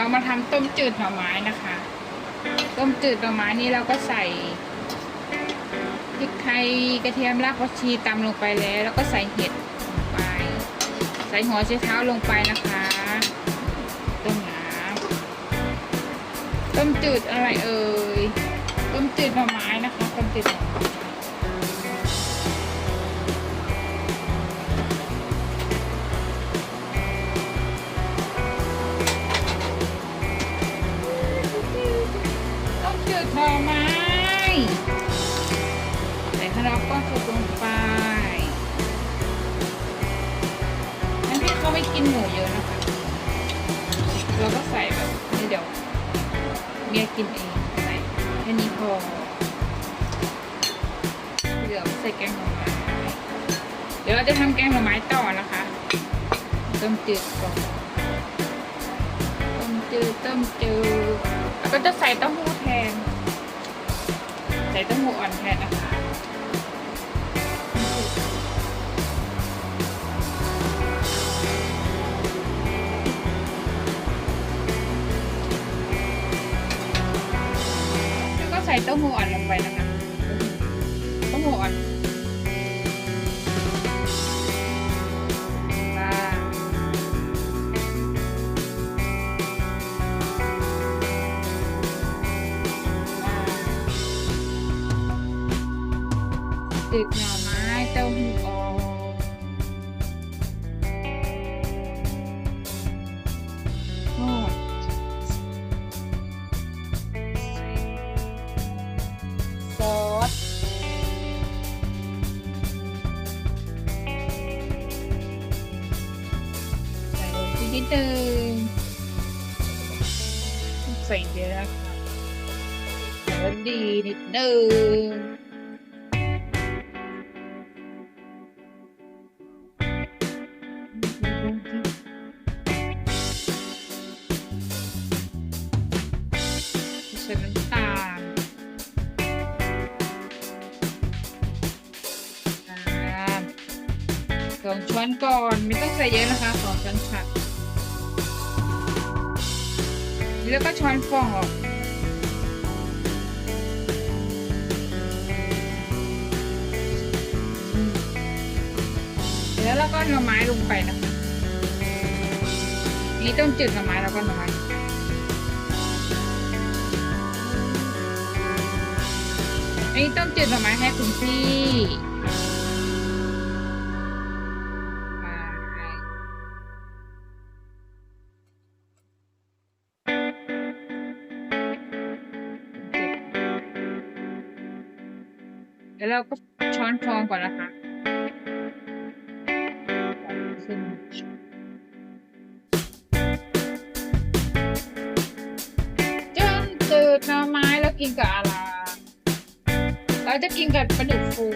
เรามาทำต้มจืดหน่อไม้นะคะ ต้มจืดหน่อไม้นี่เราก็ใส่พริกไทยกระเทียมรากผักชีตำลงไปแล้ว แล้วก็ใส่เห็ดลงไป ใส่หัวไชเท้าลงไปนะคะต้มน้ำต้มจืดอะไรเอ่ยต้มจืดหน่อไม้นะคะต้มจืดหน่อไม้ จะทำแกงหน่อไม้ต่อนะคะต้มจืดก่อนต้มจืดต้มจืดแล้วก็จะใส่เต้าหู้แทน ใส่เต้าหู้อ่อนแทนนะคะแล้วก็ใส่เต้าหู้อ่อนลงไปนะคะเต้าหู้อ่อน นึงใส่เยอะค่ะแล้วดีนิดนึงใส่น้ำตาลอ่าสองช้อนก่อน ไม่ต้องใส่เยอะนะคะสองช้อนชัก แล้วก็ช้อนฟองออกแล้วเราก็หน่อไม้ลงไปนะคะ นี่ต้มจืดหน่อไม้แล้วก็หน่อไม้อันนี้ต้มจืดหน่อไม้ให้คุณพี่ แล้วเราก็ช้อนฟองก่อนนะคะขึ้นจนตืดหน่อไม้แล้วกินกับอะไร เราจะกินกับปลาดุกฟู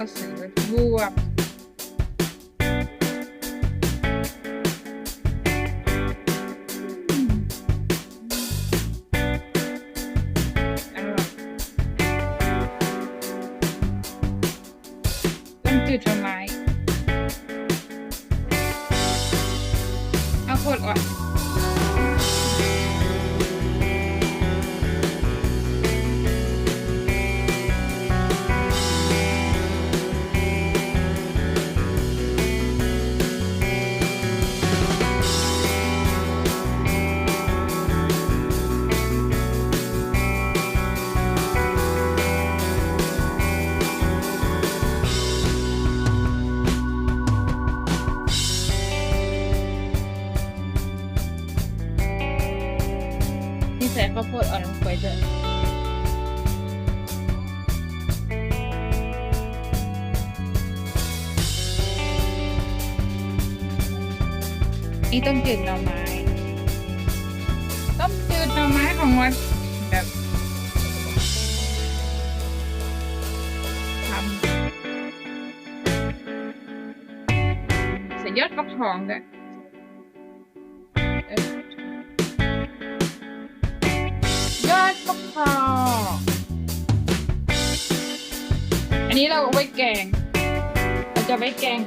ก็ใใส่ข้าวโพดอ่อนลงไปด้วยนี่ต้มจืดหน่อไม้ ต้มจืดหน่อไม้ของมันแบบทำใส่ยอดฟักทองด้วย ฟักทองอันนี้เราเอาไว้แกง เราจะไว้แกง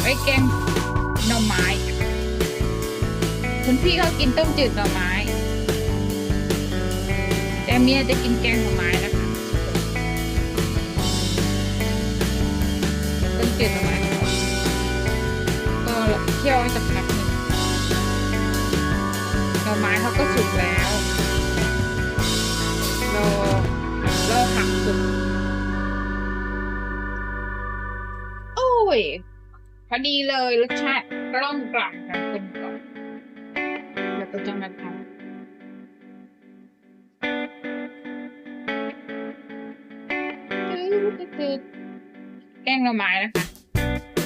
ไว้แกงหน่อไม้ คุณพี่เขากินต้มจืดหน่อไม้ แต่เมียจะกินแกงหน่อไม้นะคะต้มจืดหน่อไม้ คี่ยวไว้สักพักหนึ่งหน่อไม้เขาก็สุกแล้ว เรอรอผักสุกโอ้ย พอดีเลยรสชาติกล้อมกล่อมกันกลมกล่อมแล้วก็จะมาทำตืดแกงหน่อไม้นะคะ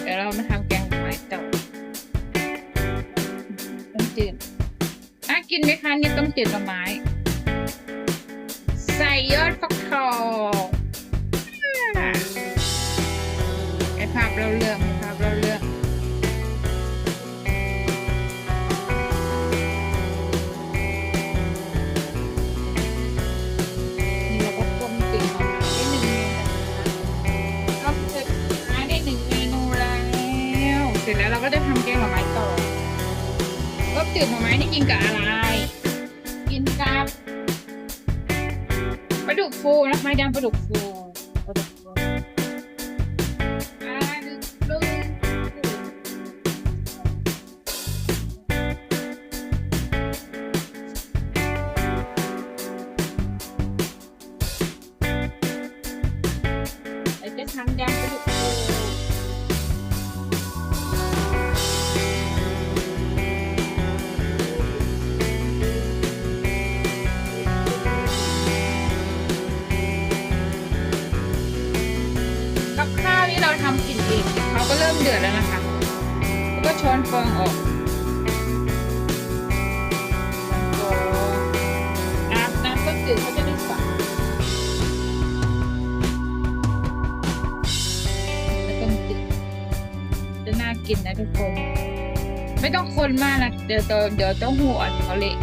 เดี๋ยวเรามาทำแกงหน่อไม้ต่อต้ม จืดน่ากินไหมคะนี่ต้มจืดหน่อไม้ ใส่ยอดฟักทองไอภาพเราเรื่อ จืดหน่อไม้นี่กินกับอะไร กินกับปลาดุกฟูนะคะยำปลาดุกฟูปลาดุกฟู ดือดแล้วนะคะแล้วก็ช้อนฟองออกช้อนฟองน้ำน้ำก็จืดเขาจะได้ใสแล้วต้มจืดจะน่ากินนะทุกคน ไม่ต้องคนมากนะ เดี๋ยวตัวเดี๋ยวเต้าหู้อ่อนเขาเละ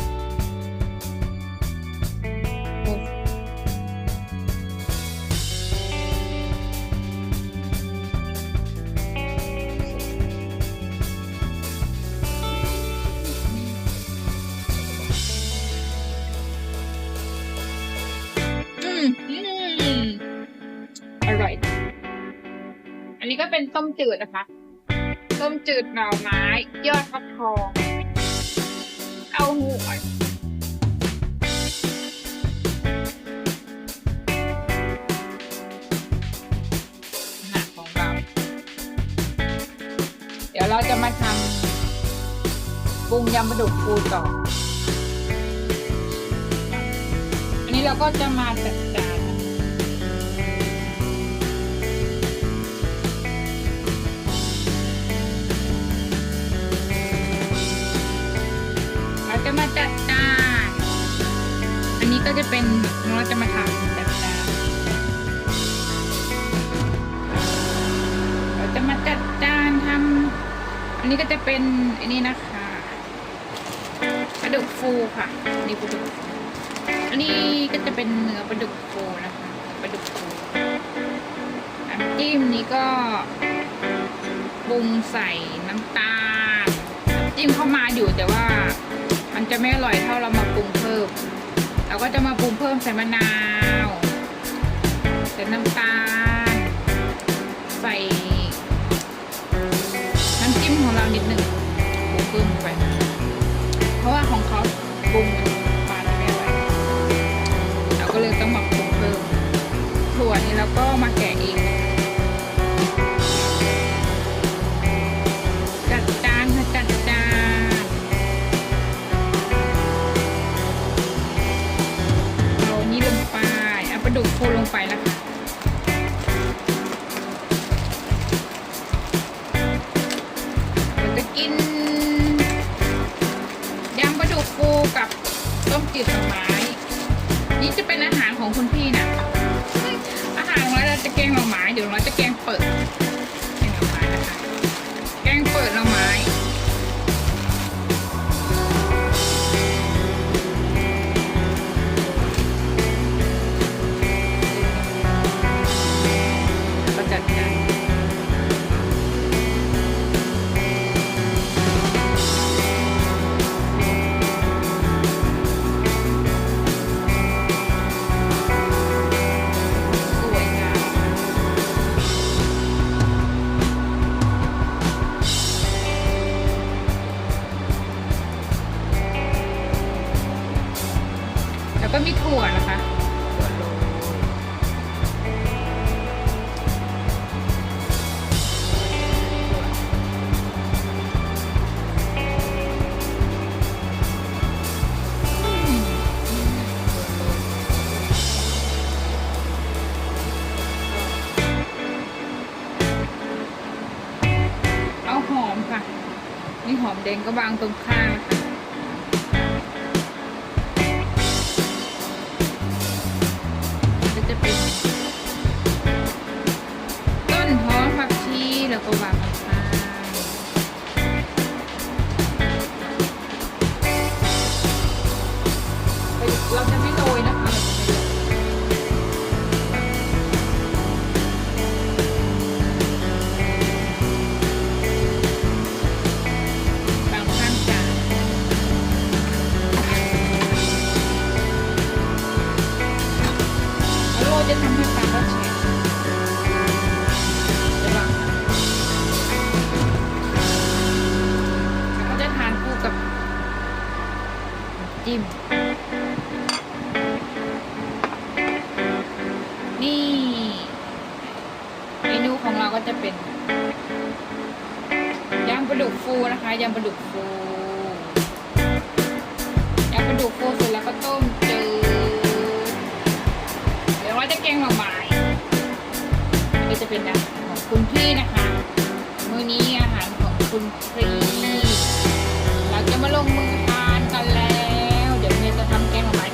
ต้มจืดนะคะ ต้มจืดหน่อไม้ ยอดฟักทองเอาหูอ่อนอาหารของเราเดี๋ยวเราจะมาทำปรุงยำปลาดุกฟูต่อ อันนี้เราก็จะมาจัดจาน ก็จะเป็นเราจะมาทำจัดจานเราจะมาจัดจานทำอันนี้ก็จะเป็นอันนี้นะคะปลาดุกฟูค่ะนี่ปลาดุกอันนี้ก็จะเป็นเนื้อปลาดุกฟูนะคะปลาดุกฟูน้ำจิ้มนี้ก็ปรุงใส่น้ำตาลน้ำจิ้มเข้ามาอยู่แต่ว่า มันจะไม่อร่อยเท่าเรามาปรุงเพิ่ม เราก็จะมาปรุงเพิ่มใส่มะนาวใส่น้ำตาล ใส่น้ำจิ้มของเรานิดหนึ่งปรุงเพิ่มไป เพราะว่าของเขาปรุง จืดผลไม้นี่จะเป็นอาหารของคุณพี่นะอาหารของเราจะแกงหน่อไม้เดี๋ยวเราจะแกง นะเอาหอมค่ะ นี่หอมแดงก็วางตรงข้าง นูของเราก็จะเป็นยำปลาดุกฟูนะคะยำปลาดุกฟูยำปลาดุกฟูเสร็จแล้วก็ต้มจืดเดี๋ยวเราจะแกงหน่อไม้ก็จะเป็นอาหารของคุณพี่นะคะมื้อนี้อาหารของคุณพี่เราจะมาลงมือทานกันแล้ว เดี๋ยวเมย์จะทำแกงหน่อไม้